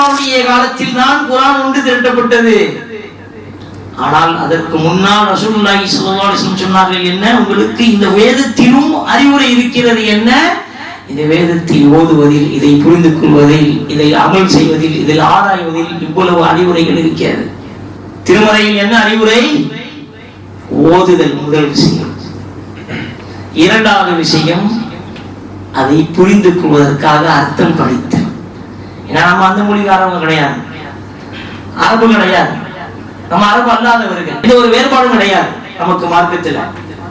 ரசூலுல்லாவுடைய காலத்தில் தான் குரான் ஒன்று திரட்டப்பட்டது. ஆனால் அதற்கு முன்னால் ரசூலுல்லாஹி ஸல்லல்லாஹு அலைஹி சொன்னார்கள் என்ன? உங்களுக்கு இந்த வேதத்திலும் அறிவுரை இருக்கிறது என்ன? இந்த வேதத்தை ஓதுவதில் இதை புரிந்து கொள்வதில் இதை அமல் செய்வதில் இதில் ஆராய்வதில் இவ்வளவு அறிவுரைகள் இருக்கிறது. திருமறையில் என்ன அறிவுரை? ஓதுதல் முதல் விஷயம். இரண்டாவது விஷயம் அதை புரிந்து கொள்வதற்காக அர்த்தம் படித்தல். ஏன்னா நம்ம அந்த மொழிக்காரவங்க கிடையாது. அரபு கிடையாது. நம்ம அரபு அல்லாதவர்கள். இது ஒரு வேறுபாடும் கிடையாது. நமக்கு மார்க்கத்துல.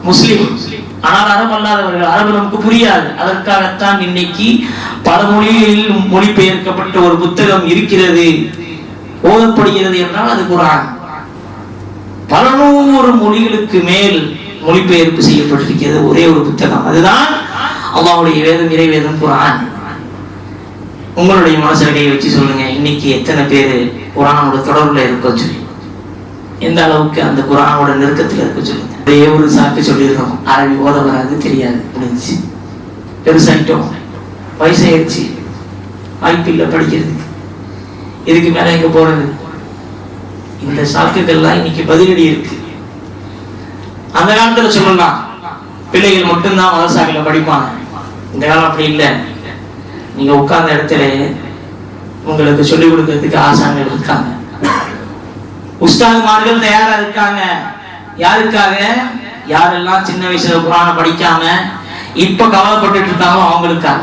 முஸ்லிம். ஆனால் அரபு அல்லாதவர்கள் அரபு நமக்கு புரியாது. அதற்காகத்தான் இன்னைக்கு பல மொழிகளில் மொழிபெயர்க்கப்பட்ட ஒரு புத்தகம் இருக்கிறது. ஓதப்படுகிறது என்றால் அது குரான். பல நூறு மொழிகளுக்கு மேல் மொழிபெயர்ப்பு செய்யப்பட்டிருக்கிறது ஒரே ஒரு புத்தகம். அதுதான் அல்லாஹ்வுடைய வேதம் இறைவேதம் குரான். உங்களுடைய மனசுல வச்சு சொல்லுங்க. இன்னைக்கு எத்தனை பேர் குரானோட தொடர்புல இருக்க சொல்லி. எந்த அளவுக்கு அந்த குரானோட நெருக்கத்துல இருக்க சொல்லுங்க அதே ஒரு சாக்கு சொல்லிடுறோம் அரபி ஓத வராது தெரியாது. முடிஞ்சுச்சு. பெருசாயிட்டோம். வயசாயிருச்சு. வாய்ப்பு இல்லை படிக்கிறதுக்கு இதுக்கு மேல எங்கே போறது? இந்த சாக்குகள்லாம் இன்னைக்கு பதிலடி இருக்கு. அந்த காலத்தில் சொல்லலாம். பிள்ளைகள் மட்டும்தான் மதசாக்கில் படிப்பாங்க. இந்த காலம் அப்படி இல்லை. நீங்க உட்கார்ந்த இடத்துல உங்களுக்கு சொல்லிக் கொடுக்கறதுக்கு ஆசான்கள் இருக்காங்க. உஸ்தாதுமார்கள் தயாரா இருக்காங்க. யாருக்காக? யாரெல்லாம் சின்ன வயசுல குரான படிக்காம இப்ப கவலைப்பட்டுட்டு இருக்காங்களோ அவங்களுக்காக.